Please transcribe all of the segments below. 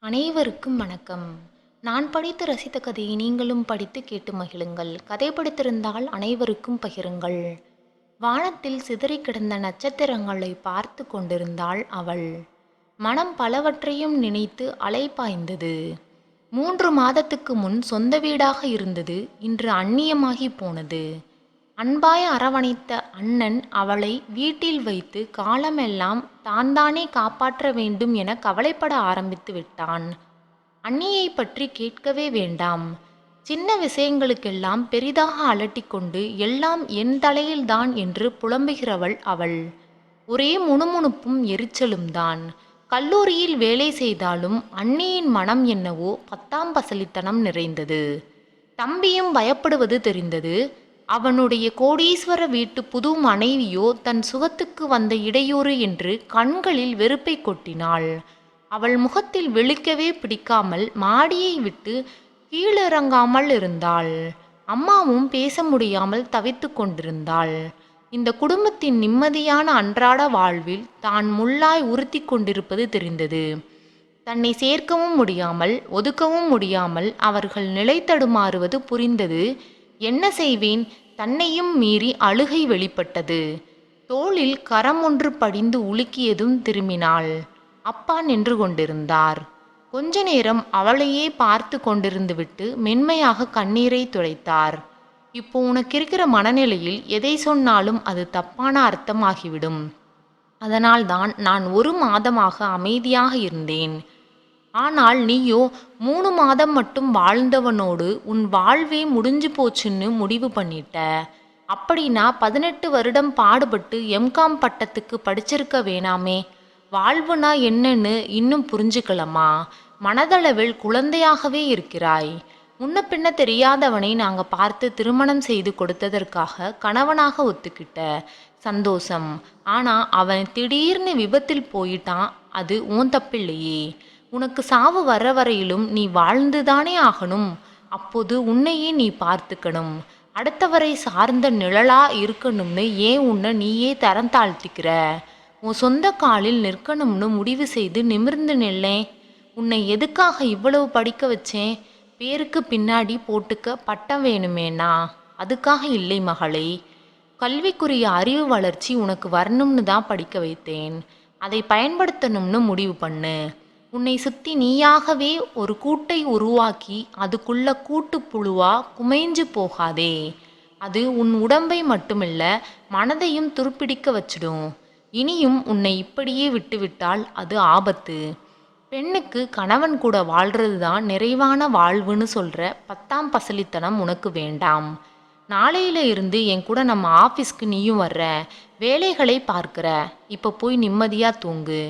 அனைவருக்கும் வணக்கம். நான் படித்து ரசித்த கதையை நீங்களும் படித்து கேட்டு மகிழுங்கள். கதை படித்திருந்தால் அனைவருக்கும் பகிருங்கள். வானத்தில் சிதறி கிடந்த நட்சத்திரங்களை பார்த்து கொண்டிருந்தாள் அவள். மனம் பலவற்றையும் நினைத்து அலைப்பாய்ந்தது மூன்று மாதத்துக்கு முன் சொந்த வீடாக இருந்தது. இன்று அந்நியமாகி போனது. அன்பாய் அரவணைத்த அண்ணன் அவளை வீட்டில் வைத்து காலமெல்லாம் தான் தானே காப்பாற்ற வேண்டும் என கவலைப்பட ஆரம்பித்து விட்டான். அண்ணியை பற்றி கேட்கவே வேண்டாம். சின்ன விஷயங்களுக்கெல்லாம் பெரிதாக அலட்டிக்கொண்டு எல்லாம் என் தலையில்தான் என்று புலம்புகிறவள் அவள். ஒரே முணுமுணுப்பும் எரிச்சலும் தான். கல்லூரியில் வேலை செய்தாலும் அண்ணியின் மனம் என்னவோ பத்தாம் பசலித்தனம் நிறைந்தது. தம்பியும் பயப்படுவது தெரிந்தது. அவனுடைய கோடீஸ்வர வீட்டு புது மனைவியோ தன் சுகத்துக்கு வந்த இடையூறு என்று கண்களில் வெறுப்பை கொட்டினாள். அவள் முகத்தில் விழிக்கவே பிடிக்காமல் மாடியை விட்டு கீழிறங்காமல் இருந்தாள். அம்மாவும் பேச முடியாமல் தவித்து கொண்டிருந்தாள். இந்த குடும்பத்தின் நிம்மதியான அன்றாட வாழ்வில் தான் முள்ளாய் உறுத்தி கொண்டிருப்பது தெரிந்தது. தன்னை சேர்க்கவும் முடியாமல் ஒதுக்கவும் முடியாமல் அவர்கள் நிலை தடுமாறுவது புரிந்தது. என்ன செய்வேன்? தன்னையும் மீறி அழுகை வெளிப்பட்டது. தோளில் கரம் ஒன்று படிந்து உலுக்கியதும் திரும்பினாள். அப்பா நின்று கொண்டிருந்தார். கொஞ்ச நேரம் அவளையே பார்த்து கொண்டிருந்து விட்டு மென்மையாக கண்ணீரை துடைத்தார். இப்போ உனக்கு இருக்கிற மனநிலையில் எதை சொன்னாலும் அது தப்பான அர்த்தமாகிவிடும். அதனால்தான் நான் ஒரு மாதமாக அமைதியாக இருந்தேன். ஆனால் நீயோ மூணு மாதம் மட்டும் வாழ்ந்தவனோடு உன் வாழ்வே முடிஞ்சு போச்சுன்னு முடிவு பண்ணிட்ட. அப்படின்னா பதினெட்டு வருடம் பாடுபட்டு எம்காம் பட்டத்துக்கு படிச்சிருக்க வேணாமே. வாழ்வுனா என்னன்னு இன்னும் புரிஞ்சுக்கலமா? மனதளவில் குழந்தையாகவே இருக்கிறாய். முன்ன பின்ன தெரியாதவனை நாங்க பார்த்து திருமணம் செய்து கொடுத்ததற்காக கணவனாக ஒத்துக்கிட்ட. சந்தோஷம். ஆனா அவன் திடீர்னு விபத்தில் போயிட்டான். அது உன் தப்பில்லையே. உனக்கு சாவு வர வரையிலும் நீ வாழ்ந்துதானே ஆகணும். அப்போது உன்னையே நீ பார்த்துக்கணும். அடுத்தவரை சார்ந்த நிழலா இருக்கணும்னு ஏன் உன்னை நீயே தரம் தாழ்த்திக்கிற? உன் சொந்த காலில் நிற்கணும்னு முடிவு செய்து நிமிர்ந்து நில்லேன். உன்னை எதுக்காக இவ்வளவு படிக்க வச்சேன்? பேருக்கு பின்னாடி போட்டுக்க பட்டம் வேணுமேனா அதுக்காக இல்லை மகளே. கல்விக்குரிய அறிவு வளர்ச்சி உனக்கு வரணும்னு தான் படிக்க வைத்தேன். அதை பயன்படுத்தணும்னு முடிவு பண்ணு. உன்னை சுத்தி நீயாகவே ஒரு கூட்டை உருவாக்கி அதுக்குள்ள கூட்டுப்புழுவா குமைஞ்சு போகாதே. அது உன் உடம்பை மட்டுமில்ல மனதையும் துருப்பிடிக்க வச்சிடும். இனியும் உன்னை இப்படியே விட்டுவிட்டால் அது ஆபத்து. பெண்ணுக்கு கணவன் கூட வாழ்றது தான் நிறைவான வாழ்வுன்னு சொல்ற பத்தாம் பசலித்தனம் உனக்கு வேண்டாம். நாளையில இருந்து என் கூட நம்ம ஆஃபீஸ்க்கு நீயும் வர்ற வேலைகளை பார்க்கிற. இப்போ போய் நிம்மதியா தூங்கு.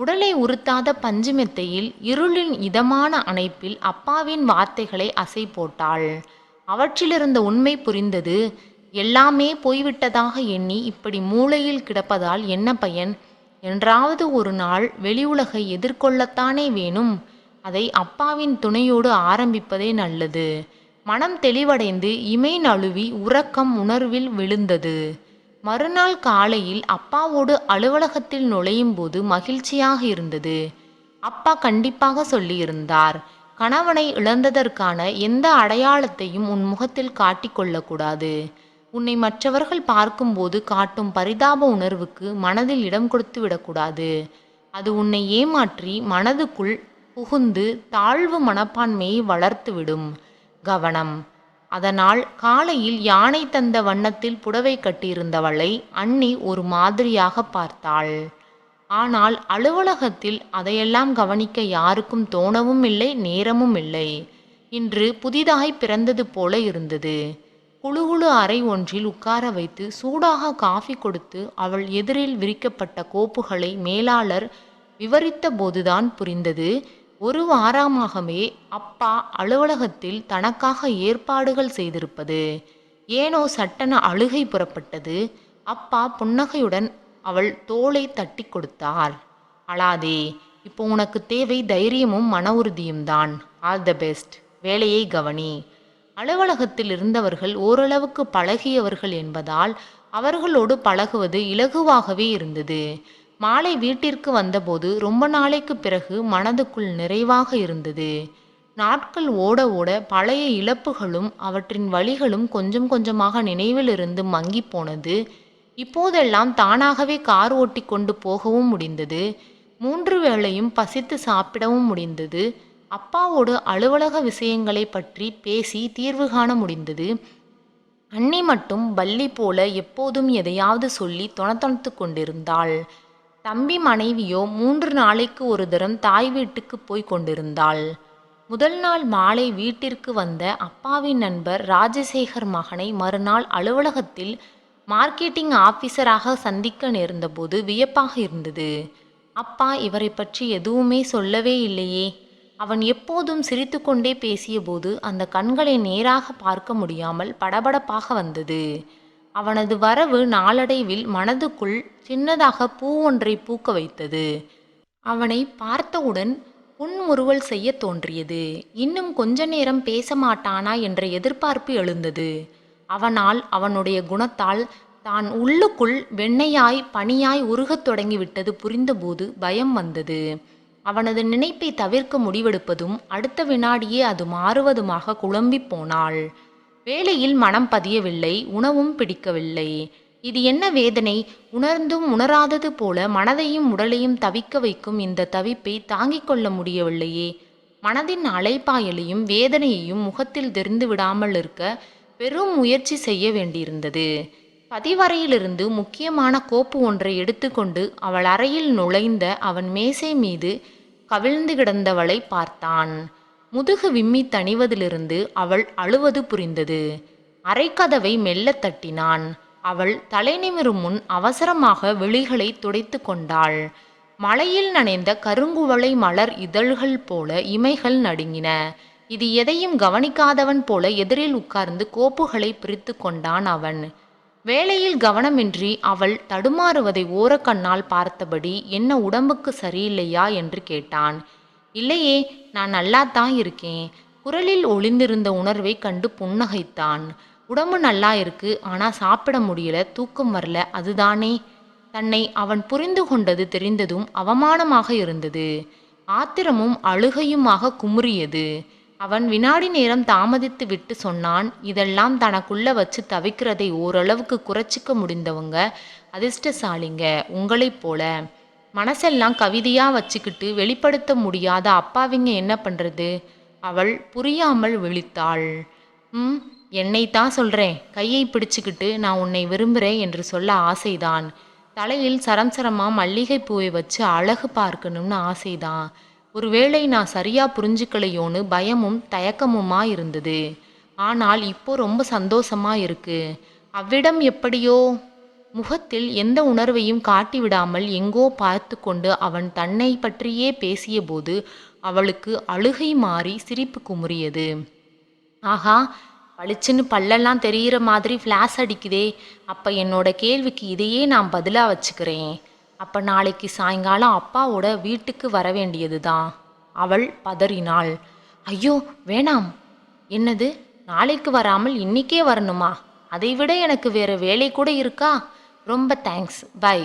உடலை உறுத்தாத பஞ்சு மெத்தையில் இருளின் இதமான அணைப்பில் அப்பாவின் வார்த்தைகளை அசை போட்டாள். அவற்றிலிருந்த உண்மை புரிந்தது எல்லாமே போய்விட்டதாக எண்ணி இப்படி மூளையில் கிடப்பதால் என்ன பயன்? என்றாவது ஒரு நாள் வெளி உலகை எதிர்கொள்ளத்தானே வேணும்? அதை அப்பாவின் துணையோடு ஆரம்பிப்பதே நல்லது. மனம் தெளிவடைந்து இமை நழுவி உறக்கம் உணர்வில் விழுந்தது. மறுநாள் காலையில் அப்பாவோடு அலுவலகத்தில் நுழையும் போது மகிழ்ச்சியாக இருந்தது. அப்பா கண்டிப்பாக சொல்லியிருந்தார் கணவனை இழந்ததற்கான எந்த அடையாளத்தையும் உன் முகத்தில் காட்டிக்கொள்ளக்கூடாது உன்னை மற்றவர்கள் பார்க்கும்போது காட்டும் பரிதாப உணர்வுக்கு மனதில் இடம் கொடுத்து விடக்கூடாது. அது உன்னை ஏமாற்றி மனதுக்குள் புகுந்து தாழ்வு மனப்பான்மையை வளர்த்துவிடும். கவனம். அதனால் காலையில் யானை தந்த வண்ணத்தில் புடவை கட்டியிருந்தவளை அண்ணி ஒரு மாதிரியாக பார்த்தாள். ஆனால் அலுவலகத்தில் அதையெல்லாம் கவனிக்க யாருக்கும் தோணவும் இல்லை நேரமும் இல்லை. இன்று புதிதாய் பிறந்தது போல இருந்தது. குழுகுழு அறை ஒன்றில் உட்கார வைத்து சூடாக காஃபி கொடுத்து அவள் எதிரில் விரிக்கப்பட்ட கோப்புகளை மேலாளர் விவரித்த போதுதான் புரிந்தது. ஒரு வாரமாகவே அப்பா அலுவலகத்தில் தனக்காக ஏற்பாடுகள் செய்திருப்பது ஏனோ சட்டென அழுகை புறப்பட்டது. அப்பா புன்னகையுடன் அவள் தோளை தட்டி கொடுத்தார் அழாதே இப்போ உனக்கு தேவை தைரியமும் மன உறுதியும் தான். All the best. வேலையை கவனி. அலுவலகத்தில் இருந்தவர்கள் ஓரளவுக்கு பழகியவர்கள் என்பதால் அவர்களோடு பழகுவது இலகுவாகவே இருந்தது. மாலை வீட்டிற்கு வந்தபோது ரொம்ப நாளைக்கு பிறகு மனதுக்குள் நிறைவாக இருந்தது. நாட்கள் ஓட ஓட பழைய இழப்புகளும் அவற்றின் வழிகளும் கொஞ்சம் கொஞ்சமாக நினைவிலிருந்து மங்கி போனது. இப்போதெல்லாம் தானாகவே கார் ஓட்டி கொண்டு போகவும் முடிந்தது. மூன்று வேளையும் பசித்து சாப்பிடவும் முடிந்தது. அப்பாவோடு அலுவலக விஷயங்களை பற்றி பேசி தீர்வு காண முடிந்தது. அண்ணி மட்டும் பள்ளி போல எப்போதும் எதையாவது சொல்லி தொணத்தொணத்து கொண்டிருந்தாள். தம்பி மனைவியோ மூன்று நாளைக்கு ஒரு தரம் தாய் வீட்டுக்கு போய் கொண்டிருந்தாள். முதல் நாள் மாலை வீட்டிற்கு வந்த அப்பாவின் நண்பர் ராஜசேகர் மகனை மறுநாள் அலுவலகத்தில் மார்க்கெட்டிங் ஆபீசராக சந்திக்க நேர்ந்தபோது வியப்பாக இருந்தது. அப்பா இவரை பற்றி எதுவுமே சொல்லவே இல்லையே. அவன் எப்போதும் சிரித்துக்கொண்டே பேசியபோது அந்த கண்களை நேராக பார்க்க முடியாமல் படபடப்பாக வந்தது. அவனது வரவு நாளடைவில் மனதுக்குள் சின்னதாக பூ ஒன்றை பூக்க வைத்தது. அவனை பார்த்தவுடன் புன்முறுவல் செய்ய தோன்றியது. இன்னும் கொஞ்ச நேரம் பேச மாட்டானா என்ற எதிர்பார்ப்பு எழுந்தது. அவனால் அவனுடைய குணத்தால் தான் உள்ளுக்குள் வெண்ணையாய் பனியாய் உருகத் தொடங்கிவிட்டது புரிந்தபோது பயம் வந்தது. அவனது நினைப்பை தவிர்க்க முடிவெடுப்பதும் அடுத்த வினாடியே அது மாறுவதுமாக குழம்பிப் போனாள். வேலையில் மனம் பதியவில்லை உணவும் பிடிக்கவில்லை. இது என்ன வேதனை? உணர்ந்தும் உணராதது போல மனதையும் உடலையும் தவிக்க வைக்கும் இந்த தவிப்பை தாங்கிக் கொள்ள முடியவில்லையே. மனதின் அலைப்பாயலையும் வேதனையையும் முகத்தில் தெரிந்து விடாமல் இருக்க பெரும் முயற்சி செய்ய வேண்டியிருந்தது. பதிவறையிலிருந்து முக்கியமான கோப்பு ஒன்றை எடுத்துக்கொண்டு அவள் அறையில் நுழைந்த அவன் மேசை மீது கவிழ்ந்து கிடந்தவளை பார்த்தான். முதுகு விம்மி தணிவதிலிருந்து அவள் அழுவது புரிந்தது. அரைக்கதவை மெல்ல தட்டினான். அவள் தலைநிமிரும் முன் அவசரமாக விழிகளை துடைத்து கொண்டாள். மலையில் நனைந்த கருங்குவளை மலர் இதழ்கள் போல இமைகள் நடுங்கின. இது எதையும் கவனிக்காதவன் போல எதிரில் உட்கார்ந்து கோப்புகளை பிரித்து கொண்டான் அவன். வேலையில் கவனமின்றி அவள் தடுமாறுவதை ஓரக்கண்ணால் பார்த்தபடி என்ன உடம்புக்கு சரியில்லையா? என்று கேட்டான். இல்லையே நான் நல்லாத்தான் இருக்கேன். குரலில் ஒளிந்திருந்த உணர்வை கண்டு புன்னகைத்தான். உடம்பு நல்லா இருக்கு ஆனா சாப்பிட முடியல தூக்கம் வரல அதுதானே? தன்னை அவன் புரிந்து கொண்டது தெரிந்ததும் அவமானமாக இருந்தது. ஆத்திரமும் அழுகையுமாக குமுறியது. அவன் வினாடி நேரம் தாமதித்து விட்டு சொன்னான் இதெல்லாம் தனக்குள்ள வச்சு தவிக்கிறதை ஓரளவுக்கு குறைச்சிக்க முடிந்தவங்க அதிர்ஷ்டசாலிங்க உங்களைப் போல. மனசெல்லாம் கவிதையாக வச்சுக்கிட்டு வெளிப்படுத்த முடியாத அப்பாவிங்க என்ன பண்ணுறது அவள் புரியாமல் விழித்தாள். ம் என்னை தான் சொல்கிறேன் கையை பிடிச்சுக்கிட்டு நான் உன்னை விரும்புகிறேன் என்று சொல்ல ஆசைதான். தலையில் சரம் சரமாக மல்லிகை பூவை வச்சு அழகு பார்க்கணும்னு ஆசைதான். ஒருவேளை நான் சரியாக புரிஞ்சுக்கலையோன்னு பயமும் தயக்கமுமா இருந்தது. ஆனால் இப்போ ரொம்ப சந்தோஷமா இருக்கு. அவ்விடம் எப்படியோ முகத்தில் எந்த உணர்வையும் காட்டிவிடாமல் எங்கோ பார்த்து கொண்டு அவன் தன்னை பற்றியே பேசியபோது அவளுக்கு அழுகை மாறி சிரிப்பு குமுறியது. ஆஹா பளிச்சுன்னு பல்லெல்லாம் தெரிகிற மாதிரி ஃப்ளாஷ் அடிக்குதே. அப்போ என்னோட கேள்விக்கு இதையே நான் பதிலாக வச்சுக்கிறேன். அப்போ நாளைக்கு சாயங்காலம் அப்பாவோட வீட்டுக்கு வர வேண்டியது தான் அவள் பதறினாள். ஐயோ வேணாம். என்னது? நாளைக்கு வராமல் இன்னிக்கே வரணுமா? அதைவிட எனக்கு வேற வேலை கூட இருக்கா? ரொம்ப தேங்க்ஸ் பை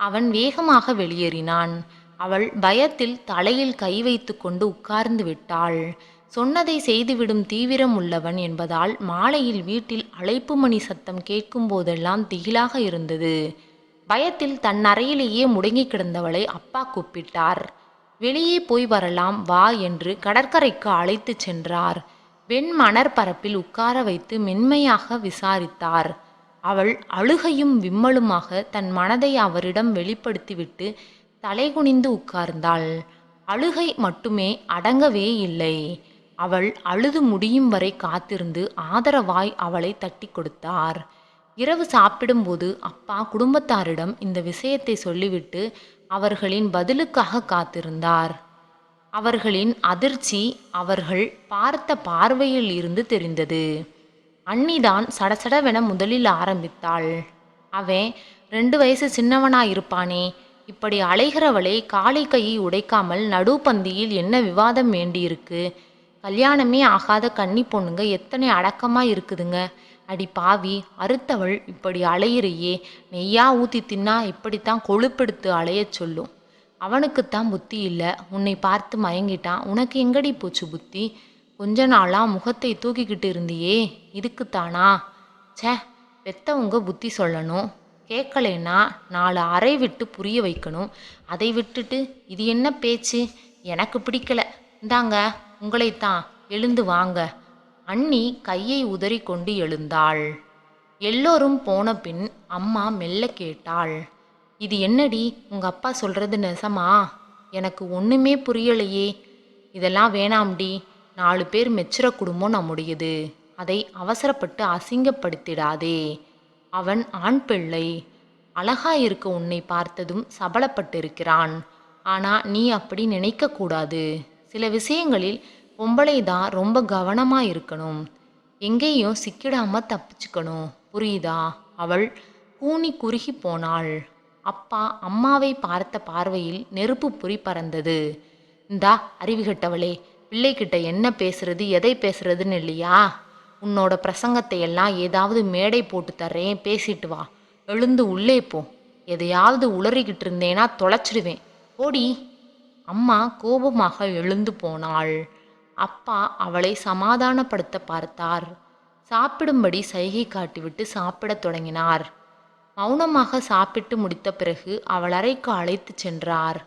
அவன் வேகமாக வெளியேறினான். அவள் பயத்தில் தலையில் கை வைத்து கொண்டு உட்கார்ந்து விட்டாள். சொன்னதை செய்துவிடும் தீவிரம் உள்ளவன் என்பதால் மாலையில் வீட்டில் அழைப்பு மணி சத்தம் கேட்கும் போதெல்லாம் திகிலாக இருந்தது. பயத்தில் தன் அறையிலேயே முடங்கி கிடந்தவளை அப்பா கூப்பிட்டார். வெளியே போய் வரலாம் வா என்று கடற்கரைக்கு அழைத்துச் சென்றார். வெண் மணற்பரப்பில் உட்கார வைத்து மென்மையாக விசாரித்தார். அவள் அழுகையும் விம்மலுமாக தன் மனதை அவரிடம் வெளிப்படுத்திவிட்டு தலைகுனிந்து உட்கார்ந்தாள். அழுகை மட்டுமே அடங்கவே இல்லை. அவள் அழுது முடியும் வரை காத்திருந்து ஆதரவாய் அவளை தட்டி கொடுத்தார். இரவு சாப்பிடும்போது அப்பா குடும்பத்தாரிடம் இந்த விஷயத்தை சொல்லிவிட்டு அவர்களின் பதிலுக்காக காத்திருந்தார். அவர்களின் அதிர்ச்சி அவர்கள் பார்த்த பார்வையில் இருந்து தெரிந்தது. அண்ணிதான் சடசடவென முதலில் ஆரம்பித்தாள். அவன் ரெண்டு வயசு சின்னவனா இருப்பானே இப்படி அலைகிறவளை காலை கையை உடைக்காமல் நடுப்பந்தியில் என்ன விவாதம் வேண்டியிருக்கு? கல்யாணமே ஆகாத கன்னி பொண்ணுங்க எத்தனை அடக்கமா இருக்குதுங்க. அடி பாவி அறுத்தவள் இப்படி அலையிறையே நெய்யா ஊற்றி தின்னா இப்படித்தான் கொழுப்பெடுத்து அலையச் சொல்லும். அவனுக்குத்தான் புத்தி இல்லை. உன்னை பார்த்து மயங்கிட்டான். உனக்கு எங்கடி போச்சு புத்தி? கொஞ்ச நாளா முகத்தை தூக்கிக்கிட்டு இருந்தியே இதுக்குத்தானா? சே பெத்தவங்க புத்தி சொல்லணும். கேட்கலேன்னா நாலு அறை விட்டு புரிய வைக்கணும். அதை விட்டுட்டு இது என்ன பேச்சு? எனக்கு பிடிக்கல. இந்தாங்க உங்களைத்தான் எழுந்து வாங்க. அண்ணி கையை உதறி கொண்டு எழுந்தாள். எல்லோரும் போன பின் அம்மா மெல்ல கேட்டாள். இது என்னடி உங்க அப்பா சொல்றது நெசமா எனக்கு ஒண்ணுமே புரியலையே. இதெல்லாம் வேணாம்டி. நாலு பேர் மெச்சுற குடும்பம் நம்முடையது. அதை அவசரப்பட்டு அசிங்கப்படுத்திடாதே. அவன் ஆண் பிள்ளை. அழகா இருக்க உன்னை பார்த்ததும் சபலப்பட்டிருக்கிறான். ஆனா நீ அப்படி நினைக்கக்கூடாது சில விஷயங்களில் பொம்பளை தான் ரொம்ப கவனமா இருக்கணும். எங்கேயும் சிக்கிடாம தப்பிச்சுக்கணும். புரியுதா? அவள் கூனி குறுகி போனாள். அப்பா அம்மாவை பார்த்த பார்வையில் நெருப்பு பொறி பறந்தது. இந்தா அறிவுகட்டவளே பிள்ளைகிட்ட என்ன பேசுறது எதை பேசுறதுன்னு இல்லையா? உன்னோட பிரசங்கத்தை எல்லாம் ஏதாவது மேடை போட்டு தர்றேன் பேசிட்டு வா. எழுந்து உள்ளே போ. எதையாவது உளறிக்கிட்டு இருந்தேனா தொலைச்சிடுவேன். ஓடி அம்மா கோபமாக எழுந்து போனாள். அப்பா அவளை சமாதானப்படுத்த பார்த்தார். சாப்பிடும்படி சைகை காட்டிவிட்டு சாப்பிடத் தொடங்கினார். மௌனமாக சாப்பிட்டு முடித்த பிறகு அவள் அறைக்கு அழைத்துச் சென்றார்.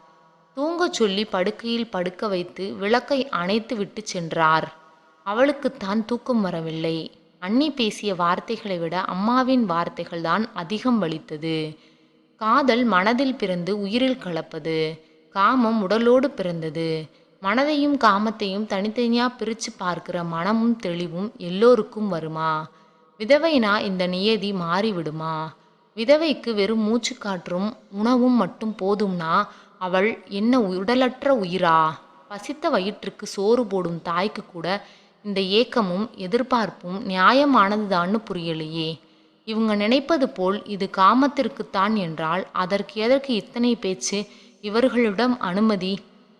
தூங்கச் சொல்லி படுக்கையில் படுக்க வைத்து விளக்கை அணைத்து விட்டு சென்றார். அவளுக்குத்தான் தூக்கம் வரவில்லை. அண்ணி பேசிய வார்த்தைகளை விட அம்மாவின் வார்த்தைகள் தான் அதிகம் வலித்தது. காதல் மனதில் பிறந்து உயிரில் கலப்பது. காமம் உடலோடு பிறந்தது. மனதையும் காமத்தையும் தனித்தனியா பிரிச்சு பார்க்கிற மனமும் தெளிவும் எல்லோருக்கும் வருமா? விதவைனா இந்த நியதி மாறிவிடுமா? விதவைக்கு வெறும் மூச்சு காற்றும் உணவும் மட்டும் போதும்னா அவள் என்ன உடலற்ற உயிரா? பசித்த வயிற்றுக்கு சோறு போடும் தாய்க்கு கூட இந்த ஏக்கமும் எதிர்பார்ப்பும் நியாயமானதுதான்னு புரியலையே. இவங்க நினைப்பது போல் இது காமத்திற்குத்தான் என்றால் அதற்கு எதற்கு இத்தனை பேச்சு? இவர்களிடம் அனுமதி.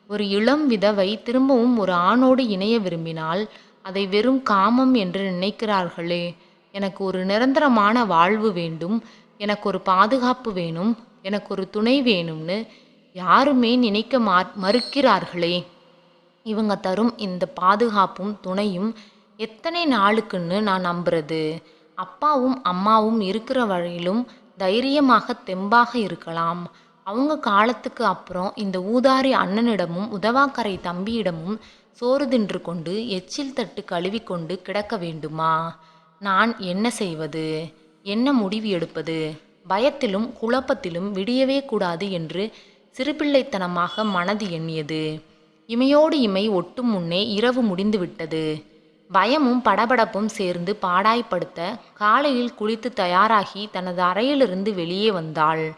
ஒரு இளம் விதவை திரும்பவும் ஒரு ஆணோடு இணைய விரும்பினால் அதை வெறும் காமம் என்று நினைக்கிறார்களே. எனக்கு ஒரு நிரந்தரமான வாழ்வு வேண்டும். எனக்கு ஒரு பாதுகாப்பு வேணும். எனக்கு ஒரு துணை வேணும்னு யாருமே நினைக்க மா மறுக்கிறார்களே. இவங்க தரும் இந்த பாதுகாப்பும் துணையும் எத்தனை நாளுக்குன்னு நான் நம்புறது. அப்பாவும் அம்மாவும் இருக்கிற வழியிலும் தைரியமாக தெம்பாக இருக்கலாம். அவங்க காலத்துக்கு அப்புறம் இந்த ஊதாரி அண்ணனிடமும் உதவாக்கரை தம்பியிடமும் சோறு தின்று கொண்டு எச்சில் தட்டு கழுவிக்கொண்டு கிடக்க வேண்டுமா? நான் என்ன செய்வது? என்ன முடிவு எடுப்பது? பயத்திலும் குழப்பத்திலும் விடியவே கூடாது என்று சிறுபிள்ளைத்தனமாக மனது எண்ணியது. இமையோடு இமை ஒட்டும் முன்னே இரவு முடிந்துவிட்டது. பயமும் படபடப்பும் சேர்ந்து பாடாய்ப்படுத்த காலையில் குளித்து தயாராகி தனது அறையிலிருந்து வெளியே வந்தாள்.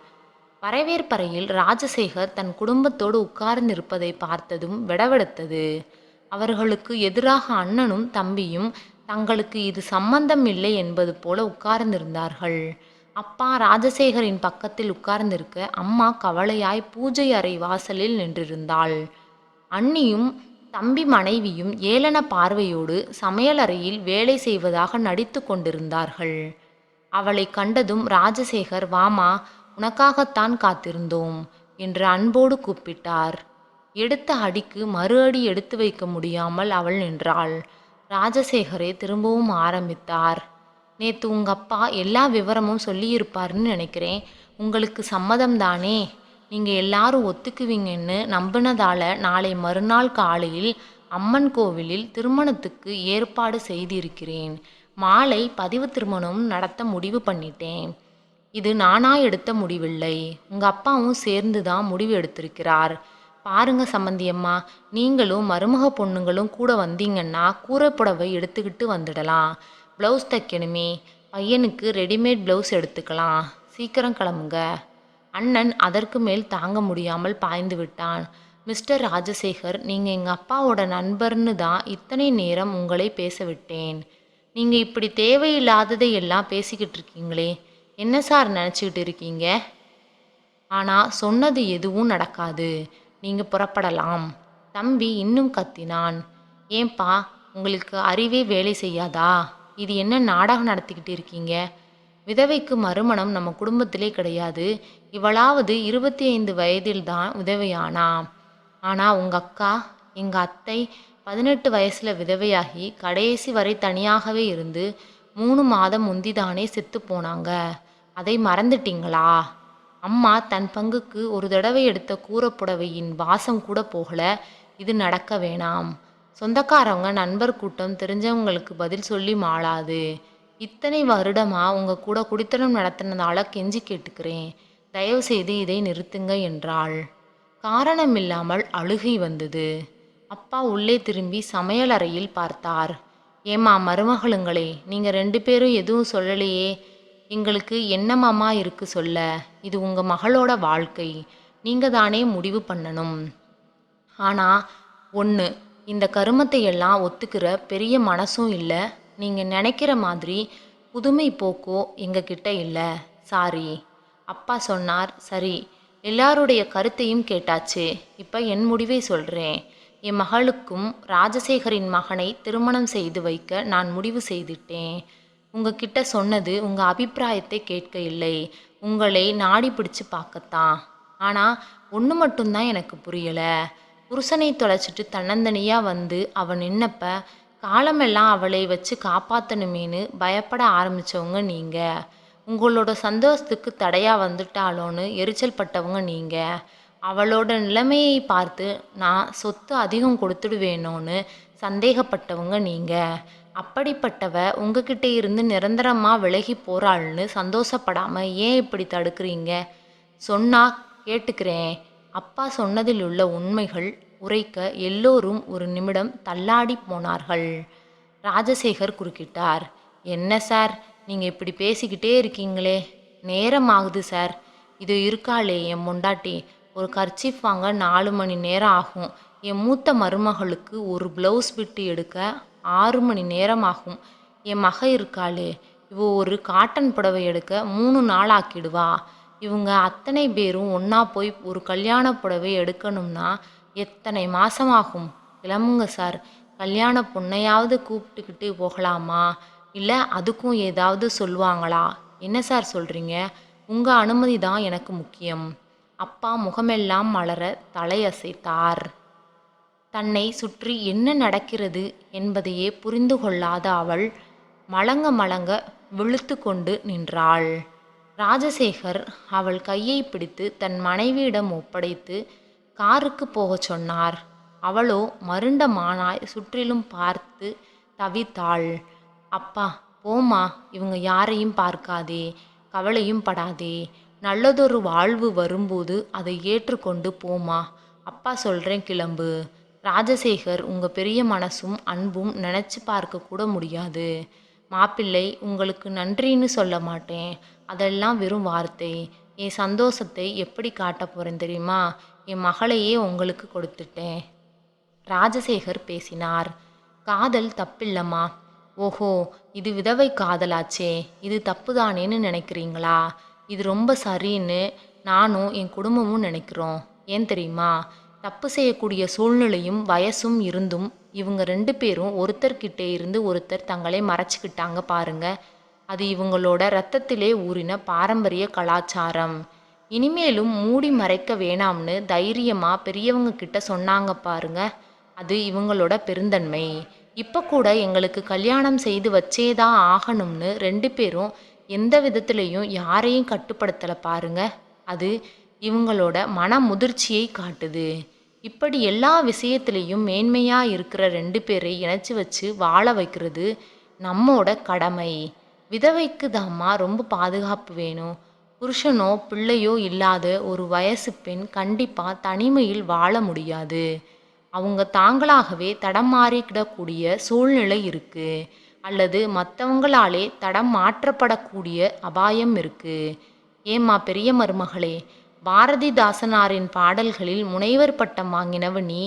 வரவேற்பறையில் ராஜசேகர் தன் குடும்பத்தோடு உட்கார்ந்திருப்பதை பார்த்ததும் விடவெடுத்தது. அவர்களுக்கு எதிராக அண்ணனும் தம்பியும் தங்களுக்கு இது சம்பந்தம் இல்லை என்பது போல உட்கார்ந்திருந்தார்கள். அப்பா ராஜசேகரின் பக்கத்தில் உட்கார்ந்திருக்க அம்மா கவலையாய் பூஜை அறை வாசலில் நின்றிருந்தாள். அண்ணியும் தம்பி மனைவியும் ஏளன பார்வையோடு சமையலறையில் வேலை செய்வதாக நடித்து கொண்டிருந்தார்கள். அவளை கண்டதும் ராஜசேகர் வாமா உனக்காகத்தான் காத்திருந்தோம் என்று அன்போடு கூப்பிட்டார். எடுத்த அடிக்கு மறு அடி எடுத்து வைக்க முடியாமல் அவள் நின்றாள். ராஜசேகரே திரும்பவும் ஆரம்பித்தார். நேற்று உங்கள் அப்பா எல்லா விவரமும் சொல்லியிருப்பாருன்னு நினைக்கிறேன். உங்களுக்கு சம்மதம் தானே? நீங்கள் எல்லாரும் ஒத்துக்குவீங்கன்னு நம்பினதால நாளை மறுநாள் காலையில் அம்மன் கோவிலில் திருமணத்துக்கு ஏற்பாடு செய்திருக்கிறேன். மாலை பதிவு திருமணம் நடத்த முடிவு பண்ணிட்டேன். இது நானா எடுத்த முடிவில்லை. உங்கள் அப்பாவும் சேர்ந்து தான் முடிவு எடுத்திருக்கிறார். பாருங்க சம்பந்தியம்மா நீங்களும் மருமக பொண்ணுங்களும் கூட வந்தீங்கன்னா கூரை புடவை எடுத்துக்கிட்டு வந்துடலாம். ப்ளவுஸ் தைக்கணுமே. பையனுக்கு ரெடிமேட் ப்ளவுஸ் எடுத்துக்கலாம். சீக்கிரம் கிளம்புங்க. அண்ணன் அதற்கு மேல் தாங்க முடியாமல் பாய்ந்து விட்டான். மிஸ்டர் ராஜசேகர் நீங்கள் எங்கள் அப்பாவோட நண்பர்னு தான் இத்தனை நேரம் உங்களை பேச விட்டேன் நீங்கள் இப்படி தேவையில்லாததை எல்லாம் பேசிக்கிட்டு இருக்கீங்களே. என்ன சார் நினச்சிக்கிட்டு இருக்கீங்க? ஆனால் சொன்னது எதுவும் நடக்காது. நீங்கள் புறப்படலாம். தம்பி இன்னும் கத்தினான். ஏன்பா உங்களுக்கு அறிவே வேலை செய்யாதா? இது என்ன நாடகம் நடத்திக்கிட்டு இருக்கீங்க? விதவைக்கு மறுமணம் நம்ம குடும்பத்திலே கிடையாது. இவளாவது இருபத்தி ஐந்து வயதில்தான் விதவையானா? ஆனால் உங்கள் அக்கா எங்கள் அத்தை பதினெட்டு வயசில் விதவையாகி கடைசி வரை தனியாகவே இருந்து மூணு மாதம் முந்திதானே செத்து போனாங்க. அதை மறந்துட்டீங்களா? அம்மா தன் பங்குக்கு ஒரு தடவை எடுத்த கூரப்புடவையின் வாசம் கூட போகல. இது நடக்க வேணாம். சொந்தக்காரவங்க நண்பர் கூட்டம் தெரிஞ்சவங்களுக்கு பதில் சொல்லி மாளாது. இத்தனை வருடமா உங்க கூட குடித்தனம் நடத்தினதால கெஞ்சி கேட்டுக்கிறேன். தயவு செய்து இதை நிறுத்துங்க என்றாள். காரணமில்லாமல் அழுகை வந்தது. அப்பா உள்ளே திரும்பி சமையலறையில் பார்த்தார். ஏம்மா மருமகளுங்களே நீங்க ரெண்டு பேரும் எதுவும் சொல்லலையே. எங்களுக்கு என்னமாமா இருக்கு சொல்ல? இது உங்க மகளோட வாழ்க்கை. நீங்க தானே முடிவு பண்ணணும். ஆனா ஒன்று இந்த கருமத்தை எல்லாம் ஒத்துக்கிற பெரிய மனசும் இல்லை. நீங்கள் நினைக்கிற மாதிரி புதுமை போக்கோ எங்ககிட்ட இல்லை. சாரி. அப்பா சொன்னார் சரி எல்லாருடைய கருத்தையும் கேட்டாச்சு. இப்போ என் முடிவை சொல்கிறேன் என் மகளுக்கும் ராஜசேகரின் மகனை திருமணம் செய்து வைக்க நான் முடிவு செய்துட்டேன். உங்ககிட்ட சொன்னது உங்கள் அபிப்பிராயத்தை கேட்க இல்லை. உங்களை நாடி பிடிச்சு பார்க்கத்தான். ஆனால் ஒன்று மட்டும்தான் எனக்கு புரியலை. புருஷனை தொலைச்சிட்டு தன்னந்தனியாக வந்து அவன் நின்னப்ப காலமெல்லாம் அவளை வச்சு காப்பாற்றணுமேனு பயப்பட ஆரம்பித்தவங்க நீங்கள் உங்களோட சந்தோஷத்துக்கு தடையாக வந்துட்டாலோன்னு எரிச்சல் பட்டவங்க நீங்கள் அவளோட நிலைமையை பார்த்து நான் சொத்து அதிகம் கொடுத்துடுவேனோன்னு சந்தேகப்பட்டவங்க நீங்கள் அப்படிப்பட்டவ உங்ககிட்ட இருந்து நிரந்தரமாக விலகி போறாள்னு சந்தோஷப்படாமல் ஏன் இப்படி தடுக்கிறீங்க? சொன்னா கேட்டுக்கிறேன். அப்பா சொன்னதில் உள்ள உண்மைகள் உரைக்க எல்லோரும் ஒரு நிமிடம் தள்ளாடி போனார்கள். ராஜசேகர் குறுக்கிட்டார். என்ன சார்? நீங்கள் இப்படி பேசிக்கிட்டே இருக்கீங்களே. நேரம் ஆகுது சார். இது இருக்காளே என் முண்டாட்டி. ஒரு கர்ச்சீஃப் வாங்க நாலு மணி நேரம் ஆகும். என் மூத்த மருமகளுக்கு ஒரு ப்ளவுஸ் விட்டு எடுக்க ஆறு மணி நேரம் ஆகும். என் மக இருக்காளே. இவ ஒரு காட்டன் புடவை எடுக்க மூணு நாள் ஆக்கிடுவா. இவங்க அத்தனை பேரும் ஒன்றா போய் ஒரு கல்யாண புடவை எடுக்கணும்னா எத்தனை மாசமாகும்? கிளம்புங்க சார். கல்யாண பொண்ணையாவது கூப்பிட்டுக்கிட்டு போகலாமா? இல்லை அதுக்கும் ஏதாவது சொல்லுவாங்களா? என்ன சார் சொல்கிறீங்க உங்கள் அனுமதி தான் எனக்கு முக்கியம். அப்பா முகமெல்லாம் மலர தலையசைத்தார். தன்னை சுற்றி என்ன நடக்கிறது என்பதையே புரிந்து கொள்ளாத அவள் மலங்க மலங்க விழுத்து கொண்டு நின்றாள். ராஜசேகர் அவள் கையை பிடித்து தன் மனைவியிடம் ஒப்படைத்து காருக்கு போகச் சொன்னார். அவளோ மருண்ட மானாய் சுற்றிலும் பார்த்து தவித்தாள். அப்பா போம்மா இவங்க யாரையும் பார்க்காதே கவலையும் படாதே. நல்லதொரு வாழ்வு வரும்போது அதை ஏற்றுக்கொண்டு போமா அப்பா சொல்கிறேன் கிளம்பு. ராஜசேகர் உங்கள் பெரிய மனசும் அன்பும் நினச்சி பார்க்க கூட முடியாது. மாப்பிள்ளை உங்களுக்கு நன்றின்னு சொல்ல மாட்டேன். அதெல்லாம் வெறும் வார்த்தை. என் சந்தோஷத்தை எப்படி காட்ட போகிறேன் தெரியுமா? என் மகளையே உங்களுக்கு கொடுத்துட்டேன். ராஜசேகர் பேசினார். காதல் தப்பில்லம்மா. ஓஹோ இது விதவை காதலாச்சே. இது தப்புதானேன்னு நினைக்கிறீங்களா? இது ரொம்ப சரின்னு நானும் என் குடும்பமும் நினைக்கிறோம். ஏன் தெரியுமா? தப்பு செய்யக்கூடிய சூழ்நிலையும் வயசும் இருந்தும் இவங்க ரெண்டு பேரும் ஒருத்தர்கிட்டே இருந்து ஒருத்தர் தங்களை மறைச்சிக்கிட்டாங்க பாருங்க. அது இவங்களோட ரத்தத்திலே ஊறின பாரம்பரிய கலாச்சாரம். இனிமேலும் மூடி மறைக்க வேணாம்னு தைரியமாக பெரியவங்க கிட்ட சொன்னாங்க பாருங்க. அது இவங்களோட பெருந்தன்மை. இப்போ கூட எங்களுக்கு கல்யாணம் செய்து வச்சேதான் ஆகணும்னு ரெண்டு பேரும் எந்த விதத்துலேயும் யாரையும் கட்டுப்படுத்தலை பாருங்க. அது இவங்களோட மன முதிர்ச்சியை காட்டுது. இப்படி எல்லா விஷயத்துலேயும் மேன்மையாக இருக்கிற ரெண்டு பேரை இணைச்சி வச்சு வாழ வைக்கிறது நம்மோட கடமை. விதவைக்கு தாம்மா ரொம்ப பாதுகாப்பு வேணும். புருஷனோ பிள்ளையோ இல்லாத ஒரு வயசு பெண் கண்டிப்பாக தனிமையில் வாழ முடியாது. அவங்க தாங்களாகவே தடம் மாறிக்கிடக்கூடிய சூழ்நிலை இருக்குது அல்லது மற்றவங்களாலே தடம் மாற்றப்படக்கூடிய அபாயம் இருக்குது ஏம்மா பெரிய மருமகளே பாரதிதாசனாரின் பாடல்களில் முனைவர் பட்டம் வாங்கினவ நீ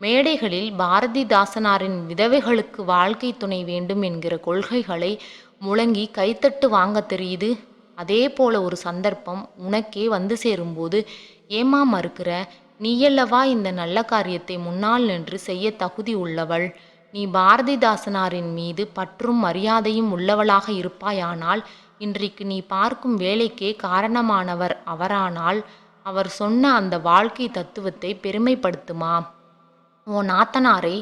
மேடைகளில் பாரதிதாசனாரின் விதவைகளுக்கு வாழ்க்கை துணை வேண்டும் என்கிற கொள்கைகளை முழங்கி கைத்தட்டு வாங்க தெரியுது? அதே போல ஒரு சந்தர்ப்பம் உனக்கே வந்து சேரும்போது ஏமா மறுக்கிற? நீயல்லவா இந்த நல்ல காரியத்தை முன்னால் நின்று செய்ய தகுதி உள்ளவள். நீ பாரதிதாசனாரின் மீது பற்றும் மரியாதையும் உள்ளவளாக இருப்பாயானால் இன்றைக்கு நீ பார்க்கும் வேலைக்கே காரணமானவர் அவரானால் அவர் சொன்ன அந்த வாழ்க்கை தத்துவத்தை பெருமைப்படுத்துமா? ஓ நாத்தனாரை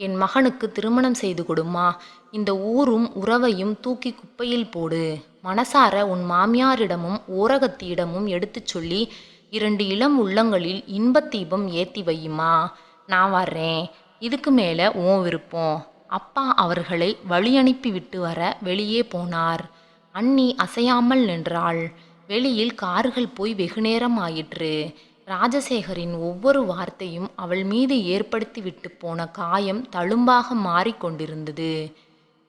என் மகனுக்கு திருமணம் செய்து கொடுமா? இந்த ஊரும் உறவையும் தூக்கி குப்பையில் போடு. மனசார உன் மாமியாரிடமும் ஓரகத்தியிடமும் எடுத்துச் சொல்லி இரண்டு இளம் உள்ளங்களில் இன்பத் தீபம் ஏத்தி வையுமா? நான் வர்றேன். இதுக்கு மேலே உன் விருப்பம். அப்பா அவர்களை வழி அனுப்பி விட்டு வர வெளியே போனார். அண்ணி அசையாமல் நின்றாள். வெளியில் கார்கள் போய் வெகுநேரம் ஆயிற்று. ராஜசேகரின் ஒவ்வொரு வார்த்தையும் அவள் மீது ஏற்படுத்தி விட்டு போன காயம் தழும்பாக மாறிக்கொண்டிருந்தது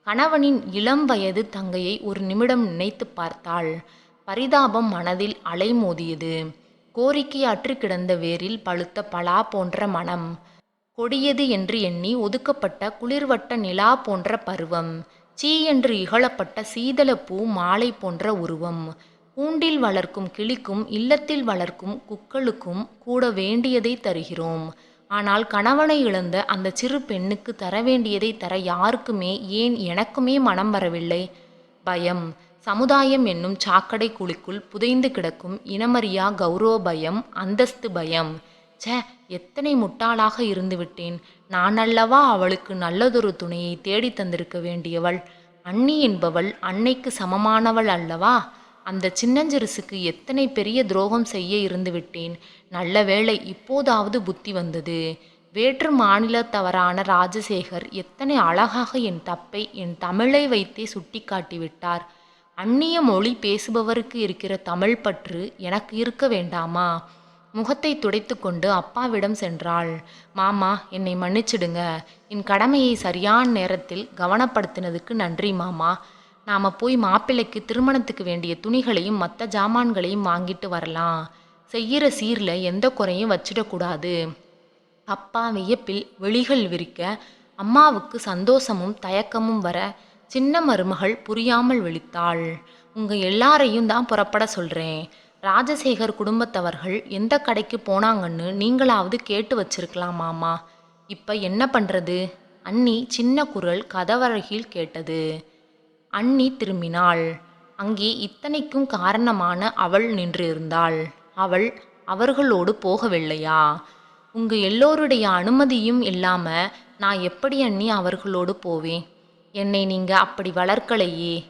கணவனின் இளம் வயது தங்கையை ஒரு நிமிடம் நினைத்து பார்த்தாள். பரிதாபம் மனதில் அலைமோதியது. கோரிக்கை அற்று கிடந்த வேரில் பழுத்த பலா போன்ற மனம். கொடியது என்று எண்ணி ஒதுக்கப்பட்ட குளிர்வட்ட நிலா போன்ற பருவம். சீ என்று இகழப்பட்ட சீதளப்பூ மாலை போன்ற உருவம். கூண்டில் வளர்க்கும் கிளிக்கும் இல்லத்தில் வளர்க்கும் குக்களுக்கும் கூட வேண்டியதை தருகிறோம். ஆனால் கணவனை இழந்த அந்த சிறு பெண்ணுக்கு தர வேண்டியதை தர யாருக்குமே ஏன் எனக்குமே மனம் வரவில்லை? பயம். சமுதாயம் என்னும் சாக்கடை குழிக்குள் புதைந்து கிடக்கும் இனமறியா கௌரவ பயம் அந்தஸ்து பயம். ச்சே எத்தனை முட்டாளாக இருந்துவிட்டேன் நான் அல்லவா அவளுக்கு நல்லதொரு துணையை தேடி தந்திருக்க வேண்டியவள். அண்ணி என்பவள் அன்னைக்கு சமமானவள் அல்லவா? அந்த சின்னஞ்சிறுசுக்கு எத்தனை பெரிய துரோகம் செய்ய இருந்து விட்டேன்? நல்ல வேளை இப்போதாவது புத்தி வந்தது. வேற்று மாநிலத்தவரான ராஜசேகர் எத்தனை அழகாக என் தப்பை என் தமிழை வைத்தே சுட்டி காட்டிவிட்டார் அந்நிய மொழி பேசுபவருக்கு இருக்கிற தமிழ் பற்று எனக்கு இருக்க வேண்டாமா? முகத்தை துடைத்துக்கொண்டு அப்பாவிடம் சென்றாள். மாமா என்னை மன்னிச்சிடுங்க. என் கடமையை சரியான நேரத்தில் கவனப்படுத்தினதுக்கு நன்றி மாமா. நாம போய் மாப்பிள்ளைக்கு திருமணத்துக்கு வேண்டிய துணிகளையும் மற்ற ஜாமான்களையும் வாங்கிட்டு வரலாம். செய்கிற சீரில் எந்த குறையும் வச்சிடக்கூடாது. அப்பா வியப்பில் வெளிகள் விரிக்க அம்மாவுக்கு சந்தோஷமும் தயக்கமும் வர சின்ன மருமகள் புரியாமல் விழித்தாள். உங்கள் எல்லாரையும் தான் புறப்பட சொல்கிறேன் ராஜசேகர் குடும்பத்தவர்கள் எந்த கடைக்கு போனாங்கன்னு நீங்களாவது கேட்டு வச்சிருக்கலாம் மாமா. இப்போ என்ன பண்ணுறது அண்ணி சின்ன குரல் கதவருகில் கேட்டது. அண்ணி திரும்பினாள். அங்கே இத்தனைக்கும் காரணமான அவள் நின்றிருந்தாள். அவள் அவர்களோடு போகவில்லையா? உங்க எல்லோருடைய அனுமதியும் இல்லாம நான் எப்படி அண்ணி அவர்களோடு போவேன்? என்னை நீங்க அப்படி வளர்க்கலையே.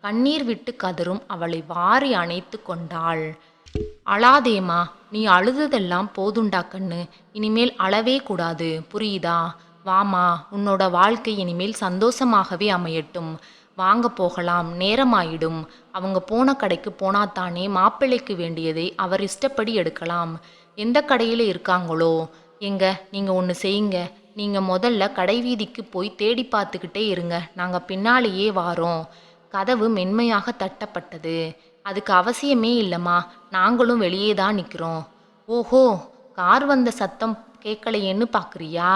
கண்ணீர் விட்டு கதறும் அவளை வாரி அணைத்து கொண்டாள். அழாதேமா நீ அழுததெல்லாம் போதுண்டா கண்ணு. இனிமேல் அழவே கூடாது. புரியுதா? வாமா உன்னோட வாழ்க்கை இனிமேல் சந்தோஷமாகவே அமையட்டும். வாங்க போகலாம் நேரமாயிடும். அவங்க போன கடைக்கு போனாத்தானே மாப்பிள்ளைக்கு வேண்டியதை அவர் இஷ்டப்படி எடுக்கலாம். எந்த கடையில் இருக்காங்களோ? எங்க நீங்கள் ஒன்று செய்யுங்க. நீங்கள் முதல்ல கடை வீதிக்கு போய் தேடி பார்த்துக்கிட்டே இருங்க. நாங்கள் பின்னாலேயே வாரோம். கதவு மென்மையாக தட்டப்பட்டது. அதுக்கு அவசியமே இல்லைம்மா. நாங்களும் வெளியே தான் நிற்கிறோம் ஓஹோ கார் வந்த சத்தம் கேட்கலையேன்னு பார்க்குறியா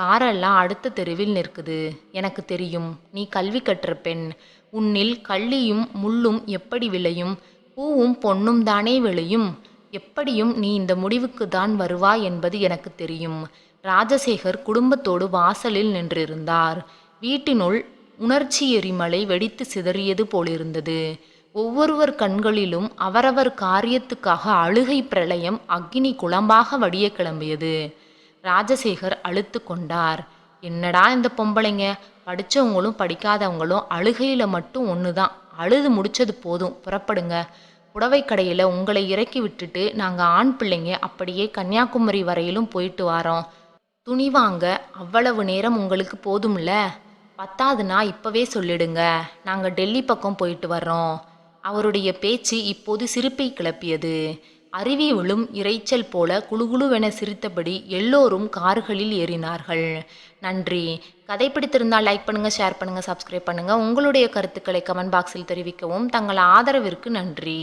காரெல்லாம் அடுத்த தெருவில் நிற்குது. எனக்கு தெரியும் நீ கல்வி கற்ற பெண். உன்னில் கள்ளியும் முள்ளும் எப்படி விளையும்? பூவும் பொன்னும் தானே விளையும்? எப்படியும் நீ இந்த முடிவுக்கு தான் வருவாய் என்பது எனக்கு தெரியும். ராஜசேகர் குடும்பத்தோடு வாசலில் நின்றிருந்தார். வீட்டினுள் உணர்ச்சி எரிமலை வெடித்து சிதறியது போலிருந்தது. ஒவ்வொருவர் கண்களிலும் அவரவர் காரியத்துக்காக அழுகை பிரளயம் அக்னி குழம்பாக வடிய கிளம்பியது. ராஜசேகர் அழுத்து கொண்டார். என்னடா இந்த பொம்பளைங்க? படித்தவங்களும் படிக்காதவங்களும் அழுகையில் மட்டும் ஒன்று தான் அழுது முடிச்சது போதும். புறப்படுங்க. புடவை கடையில் உங்களை இறக்கி விட்டுட்டு நாங்கள் ஆண் பிள்ளைங்க அப்படியே கன்னியாகுமரி வரையிலும் போயிட்டு வரோம். துணி வாங்க. அவ்வளவு நேரம் உங்களுக்கு போதும்ல? பத்தாதுன்னா இப்போவே சொல்லிடுங்க. நாங்கள் டெல்லி பக்கம் போயிட்டு வர்றோம். அவருடைய பேச்சு இப்போது சிரிப்பை கிளப்பியது. அருவி விழும் இரைச்சல் போல குழுகுழுவென சிரித்தபடி எல்லோரும் கார்களில் ஏறினார்கள். நன்றி. கதை பிடித்திருந்தால் லைக் பண்ணுங்கள் ஷேர் பண்ணுங்கள் சப்ஸ்கிரைப் பண்ணுங்கள் உங்களுடைய கருத்துக்களை கமெண்ட் பாக்ஸில் தெரிவிக்கவும் தங்கள் ஆதரவிற்கு நன்றி.